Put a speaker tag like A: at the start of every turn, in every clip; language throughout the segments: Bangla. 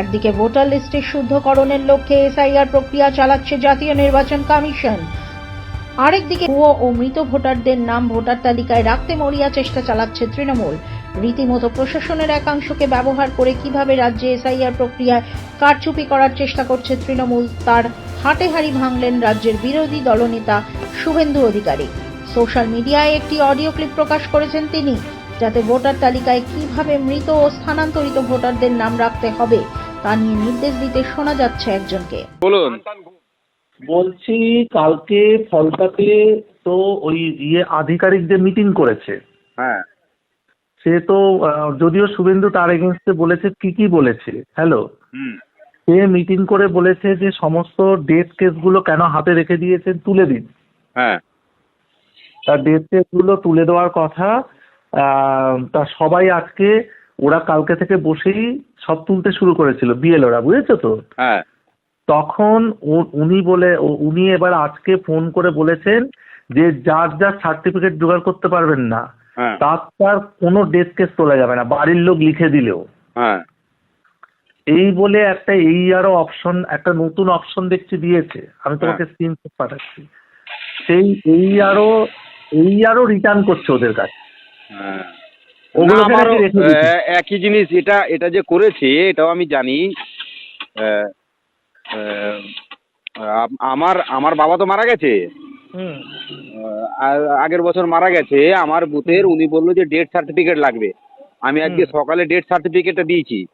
A: একদিকে ভোটার লিস্টের শুদ্ধকরণের লক্ষ্যে এসআইআর প্রক্রিয়া চালাচ্ছে জাতীয় নির্বাচন কমিশন। আরেকদিকে ভুয়ো ও মৃত ভোটারদের নাম ভোটার তালিকায় রাখতে মরিয়া চেষ্টা চালাচ্ছে তৃণমূল। রীতিমতো প্রশাসনের একাংশকে ব্যবহার করে কীভাবে রাজ্যে এসআইআর প্রক্রিয়ায় কারচুপি করার চেষ্টা করছে তৃণমূল, তার হাটে হাড়ি ভাঙলেন রাজ্যের বিরোধী দলনেতা শুভেন্দু অধিকারী। সোশ্যাল মিডিয়ায় একটি অডিও ক্লিপ প্রকাশ করেছেন তিনি, যাতে ভোটার তালিকায় কীভাবে মৃত ও স্থানান্তরিত ভোটারদের নাম রাখতে হবে। তা নিয়ে নির্দেশ দিতে শোনা যাচ্ছে একজনকে।
B: বলুন।
C: বলছি কালকে ফলতাতে তো ওই ইয়ে আধিকারিক যে মিটিং করেছে।
B: হ্যাঁ।
C: সে তো যদিও শুভেন্দু তার এগেনস্টে বলেছে কি কি বলেছে হ্যালো?
B: হুম।
C: সে মিটিং করে বলেছে যে সমস্ত ডেট কেসগুলো কেন হাতে রেখে দিয়েছেন তুলে দিন।
B: হ্যাঁ।
C: তার ডেট কেসগুলো তুলে দেওয়ার কথা আহ, তা সবাই আজকে ওরা কালকে থেকে বসেই সব তুলতে শুরু করেছিল বিএল ওরা বুঝেছ তো?
B: হ্যাঁ।
C: তখন উনি বলে উনি এবার আজকে ফোন করে বলেছেন যে যার যার সার্টিফিকেট জোগাড় করতে পারবেন না
B: হ্যাঁ।
C: তার তার কোনো ডেথ কেস তোলা যাবে না বাড়ির লোক লিখে দিলেও।
B: হ্যাঁ।
C: এই বলে একটা এই আরও অপশন একটা নতুন অপশন দেখছি দিয়েছে। আমি তোমাকে স্ক্রিনশট পাঠাচ্ছি। সেই এই আরও এই আরও রিটার্ন করছে ওদের কাছে।
B: একই জিনিস এটা এটা যে করেছে এটাও আমি জানি। আমার আমার বাবা তো মারা গেছে। আহ, আগের বছর মারা গেছে আমার বুথের উনি বলল যে ডেথ সার্টিফিকেট লাগবে। আমি আজকে। সকালে ডেথ সার্টিফিকেটটা দিয়েছি।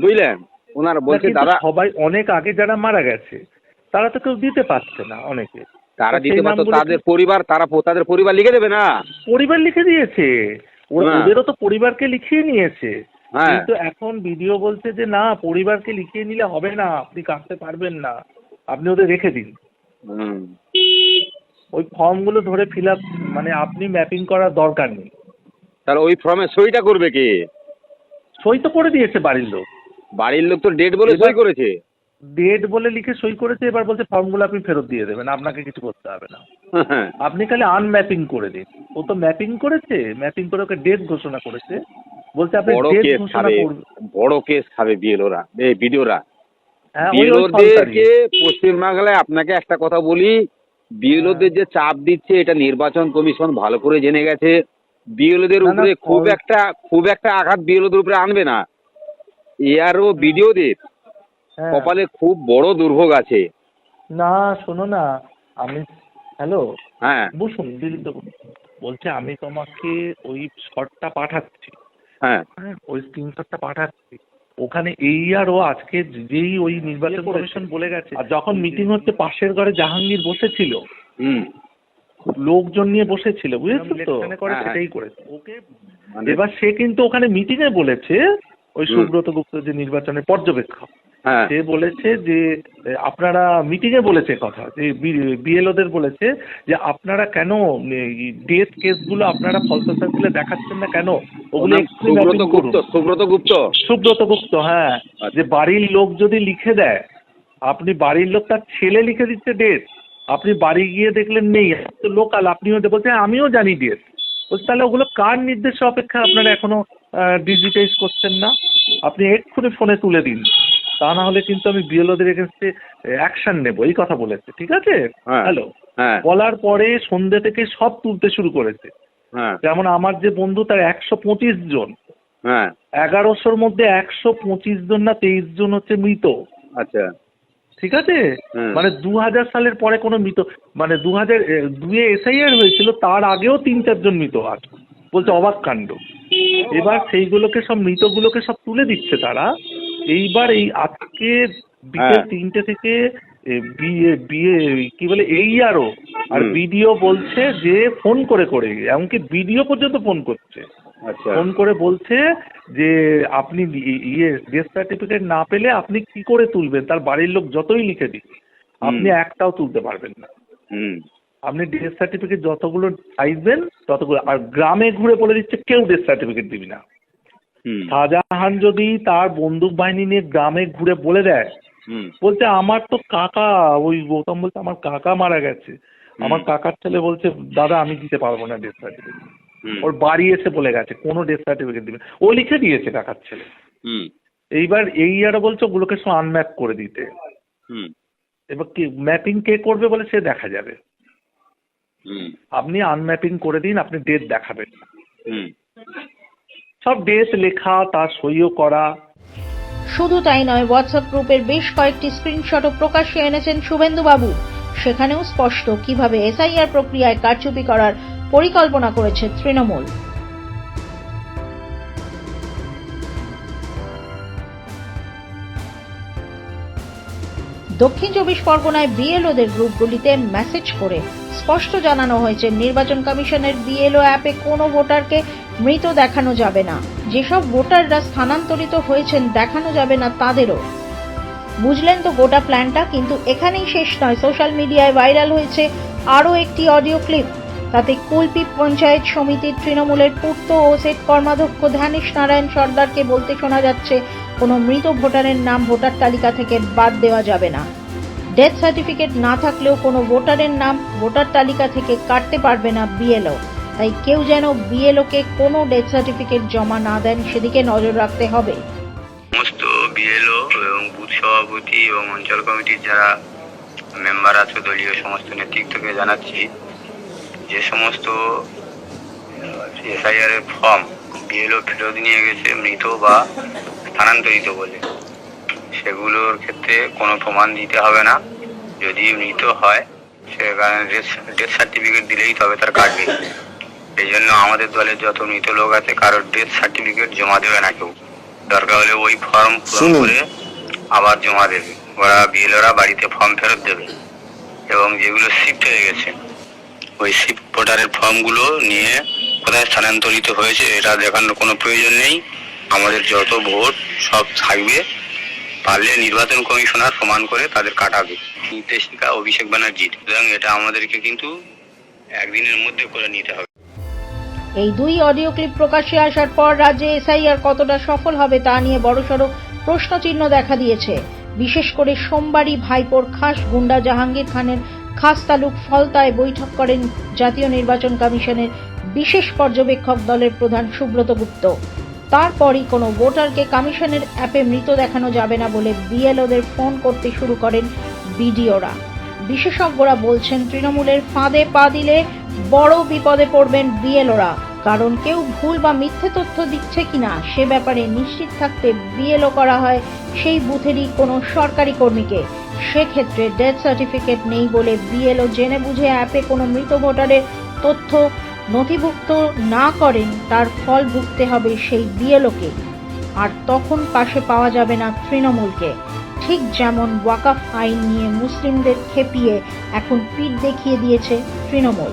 B: বুঝলেন? ওনারা বলছে দাদা
C: সবাই অনেক আগে যারা মারা গেছে তারা তো কেউ দিতে পারছে না অনেকে।
B: তারা দিতে পারতো তাদের পরিবার তারা তাদের পরিবার লিখে দেবে না।
C: পরিবার লিখে দিয়েছে। ওদেরও তো পরিবারকে লিখিয়ে নিয়েছে।
B: হ্যাঁ।
C: কিন্তু এখন ভিডিও বলছে যে না পরিবারকে লিখিয়ে নিলে হবে না আপনি কাটতে পারবেন না। আপনি ওদের রেখে দিন। ওই ফর্মগুলো ধরে ফিল আপ মানে আপনি ম্যাপিং করার দরকার নেই।
B: তাহলে ওই ফর্মে সইটা করবে কে?
C: সই তো করে দিয়েছে বাড়ির লোক।
B: বাড়ির লোক তো ডেট বলে সই করেছে।
C: ডেট বলে লিখে সই করেছে এবার বলছে ফর্মগুলো আপনি ফেরত দিয়ে দেবেন আপনাকে কিছু করতে হবে না।
B: হ্যাঁ।
C: আপনি খালি আনম্যাপিং করে দিন। ও তো ম্যাপিং করেছে ম্যাপিং করে ওকে ডেট ঘোষণা করেছে। বলছে আপনি
B: বড়
C: ডেট ঘোষণা করবেন
B: বড় কেস খাবে বিএলওরা এই
C: হ্যাঁ ফল
B: বিএলওদেরকে পশ্চিমবাংলায় আপনাকে একটা কথা বলি বিএলওদের
C: হ্যাঁ।
B: যে চাপ দিচ্ছে এটা নির্বাচন কমিশন ভালো করে জেনে গেছে। বিএলওদের উপরে খুব একটা খুব একটা আঘাত বিএলওদের উপরে আনবে না। এআরও বিডিওদের
C: হ্যাঁ।
B: কপালে খুব বড় দুর্ভোগ আছে।
C: না শোনো না আমি হ্যালো?
B: হ্যাঁ।
C: বসুন দিলীপ। বলছে আমি তোমাকে ওই শটটা পাঠাচ্ছি।
B: হ্যাঁ।
C: হ্যাঁ ওই স্ক্রিনশটটা পাঠাচ্ছি। ওখানে এই আর ও আজকে যেই ওই নির্বাচন কমিশন বলে গেছে আর যখন মিটিং হচ্ছে পাশের ঘরে জাহাঙ্গীর বসেছিল।
B: হুম।
C: লোকজন নিয়ে বসেছিল বুঝেছ তো? করে
B: হ্যাঁ।
C: সেটাই করেছে। ওকে
B: মানে-
C: এবার সে কিন্তু ওখানে মিটিং এ বলেছে ওই। সুব্রত গুপ্ত যে নির্বাচনের পর্যবেক্ষক।
B: হ্যাঁ
C: সে বলেছে যে আপনারা মিটিং এ বলেছে কথা যে বিএলওদের বলেছে যে আপনারা কেন ডেথ কেসগুলো আপনারা ফলস সার্কুলে দেখাচ্ছেন না কেন? ওগুলো
B: সুব্রত গুপ্ত সুব্রত গুপ্ত?
C: সুব্রত গুপ্ত হ্যাঁ।
B: আচ্ছা।
C: যে বাড়ির লোক যদি লিখে দেয় আপনি বাড়ির লোক তার ছেলে লিখে দিচ্ছে ডেট আপনি বাড়ি গিয়ে দেখলেন নেই তো লোকাল আপনিও দে- বলছে আমিও জানি ডেট বলছে তাহলে ওগুলো কার নির্দেশে অপেক্ষা আপনারা এখনও ডিজিটাইজ করছেন না? আপনি এক্ষুনি ফোনে তুলে দিন। তা না হলে কিন্তু আমি বিএলওদের এগেনস্টে অ্যাকশন নেব। এই কথা বলেছে ঠিক আছে?
B: হ্যাঁ।
C: হ্যালো?
B: হ্যাঁ।
C: বলার পরে সন্ধ্যে থেকে সব তুলতে শুরু করেছে।
B: হ্যাঁ।
C: যেমন আমার যে বন্ধু তার একশো পঁচিশ জন। এগারোশোর মধ্যে একশো পঁচিশ জন না তেইশ জন হচ্ছে মৃত।
B: আচ্ছা।
C: ঠিক আছে? মানে দু হাজার সালের পরে কোনো মৃত মানে দু হাজার দুয়ে এসআইআর হয়েছিল তার আগেও তিন চারজন মৃত আছে বলছে অবাক কাণ্ড। এবার সেইগুলোকে সব মৃতগুলোকে সব তুলে দিচ্ছে তারা। এইবার এই আজকে বিকেল
B: হ্যাঁ।
C: তিনটে থেকে বিয়ে বিয়ে কি বলে এই আরও আর। বিডিও বলছে যে ফোন করে করে এমনকি বিডিও পর্যন্ত ফোন করছে।
B: আচ্ছা।
C: ফোন করে বলছে যে আপনি ইয়ে ডেথ সার্টিফিকেট না পেলে আপনি কি করে তুলবেন? তার বাড়ির লোক যতই লিখে দিক আপনি একটাও তুলতে পারবেন না। আপনি ডেথ সার্টিফিকেট যতগুলো চাইবেন ততগুলো আর গ্রামে ঘুরে বলে দিচ্ছে কেউ ডেথ সার্টিফিকেট দিবি না। শাহজাহান যদি তার বন্দুক বাহিনী নিয়ে গ্রামে ঘুরে বলে দেয় বলছে আমার তো কাকা ওই গৌতম বলছে আমার কাকা মারা গেছে। আমার কাকার ছেলে বলছে দাদা আমি দিতে পারব না ডেথ সার্টিফিকেট ওর বাড়ি এসে বলে গেছে কোনো ডেথ সার্টিফিকেট দিবে ও লিখে দিয়েছে কাকার ছেলে।
B: হুম।
C: এইবার এই আর বলছে ওগুলোকে সব আনম্যাপ করে দিতে।
B: হুম।
C: এবার কি ম্যাপিং কে করবে বলে সে দেখা যাবে।
B: হুম।
C: আপনি আনম্যাপিং করে দিন আপনি ডেট দেখাবেন।
B: হুম।
C: সব ডেট লেখা তার সইও করা।
A: শুধু তাই নয় হোয়াটসঅ্যাপ গ্রুপের বেশ কয়েকটি স্ক্রিনশটও প্রকাশ্যে এনেছেন শুভেন্দুবাবু। সেখানেও স্পষ্ট কীভাবে এসআইআর প্রক্রিয়ায় কারচুপি করার পরিকল্পনা করেছে তৃণমূল। দক্ষিণ চব্বিশ পরগনায় বিএলওদের গ্রুপগুলিতে মেসেজ করে স্পষ্ট জানানো হয়েছে, নির্বাচন কমিশনের বিএলও অ্যাপে কোনো ভোটারকে মৃত দেখানো যাবে না। যেসব ভোটাররা স্থানান্তরিত হয়েছেন, দেখানো যাবে না তাদেরও। বুঝলেন তো গোটা প্ল্যানটা? কিন্তু এখানেই শেষ নয়। সোশ্যাল মিডিয়ায় ভাইরাল হয়েছে আরও একটি অডিও ক্লিপ। তাতে কুলপি পঞ্চায়েত সমিতির তৃণমূলের পূর্ত ও সেট কর্মাধ্যক্ষ ধ্যানেশ নারায়ণ সর্দারকে বলতে শোনা যাচ্ছে, কোনো মৃত ভোটারের নাম ভোটার তালিকা থেকে বাদ দেওয়া যাবে না। ডেথ সার্টিফিকেট না থাকলেও কোনো ভোটারের নাম ভোটার তালিকা থেকে কাটতে পারবে না বিএলও। তাই কেউ যেন বিএলওকে কোনো ডেথ সার্টিফিকেট জমা না দেন, সেদিকে নজর রাখতে হবে।
D: সমস্ত বিএলও এবং বুথ সভাপতি এবং অঞ্চল কমিটির যারা মেম্বার আছে, দলীয় সমস্ত নেতৃত্বকে জানাচ্ছি যে সমস্ত এসআইআর এর ফর্ম বিএলও ফেরত নিয়ে গেছে, মৃত বা স্থানান্তরিত বলে। সেগুলোর ক্ষেত্রে কোনো প্রমাণ দিতে হবে না। যদি মৃত হয় সেখানে ডেথ সার্টিফিকেট দিলেই তবে তার কাটবে এই জন্য আমাদের দলের যত মৃত লোক আছে কারোর ডেথ সার্টিফিকেট জমা দেবে না কেউ। দরকার হলে ওই ফর্ম পূরণ করে আবার জমা দেবে। ওরা বিএলওরা বাড়িতে ফর্ম ফেরত দেবে এবং যেগুলো শিফট হয়ে গেছে ওই শিফট ভোটারের ফর্মগুলো নিয়ে কোথায় স্থানান্তরিত হয়েছে এটা দেখানোর কোনো প্রয়োজন নেই। আমাদের যত ভোট সব থাকবে পারলে নির্বাচন কমিশনার প্রমাণ করে তাদের কাটাবে। নির্দেশিকা অভিষেক ব্যানার্জির। সুতরাং এটা আমাদেরকে কিন্তু একদিনের মধ্যে করে নিতে হবে।
A: এই দুই অডিও ক্লিপ প্রকাশ্যে আসার পর রাজ্যে এসআইআর কতটা সফল হবে তা নিয়ে বড়সড় প্রশ্নচিহ্ন দেখা দিয়েছে। বিশেষ করে সোমবারই ভাইপোর খাস গুন্ডা জাহাঙ্গীর খানের খাস তালুক ফলতায় বৈঠক করেন জাতীয় নির্বাচন কমিশনের বিশেষ পর্যবেক্ষক দলের প্রধান সুব্রত গুপ্ত। তারপরই কোনো ভোটারকে কমিশনের অ্যাপে মৃত দেখানো যাবে না বলে বিএলওদের ফোন করতে শুরু করেন বিডিওরা। বিশেষজ্ঞরা বলছেন, তৃণমূলের ফাঁদে পা দিলে বড় বিপদে পড়বেন বিএলওরা। কারণ কেউ ভুল বা মিথ্যে তথ্য দিচ্ছে কিনা, সে ব্যাপারে নিশ্চিত থাকতে বিএলও করা হয় সেই বুথেরই কোনো সরকারি কর্মীকে। সেক্ষেত্রে ডেথ সার্টিফিকেট নেই বলে বিএলও জেনে বুঝে অ্যাপে কোনো মৃত ভোটারের তথ্য নথিভুক্ত না করেন, তার ফল ভুগতে হবে সেই বিএলওকে। আর তখন পাশে পাওয়া যাবে না তৃণমূলকে। ঠিক যেমন ওয়াকাফ আইন নিয়ে মুসলিমদের খেপিয়ে এখন পিঠ দেখিয়ে দিয়েছে Trinamool.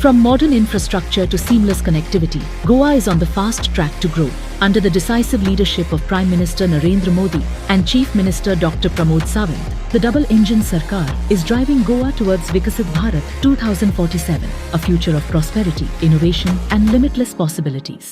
E: from modern infrastructure to seamless connectivity, Goa is on the fast track to grow. Under the decisive leadership of Prime Minister Narendra Modi and Chief Minister Dr. Pramod Sawant, the double engine Sarkar is driving Goa towards Vikasit Bharat 2047, a future of prosperity, innovation, and limitless possibilities.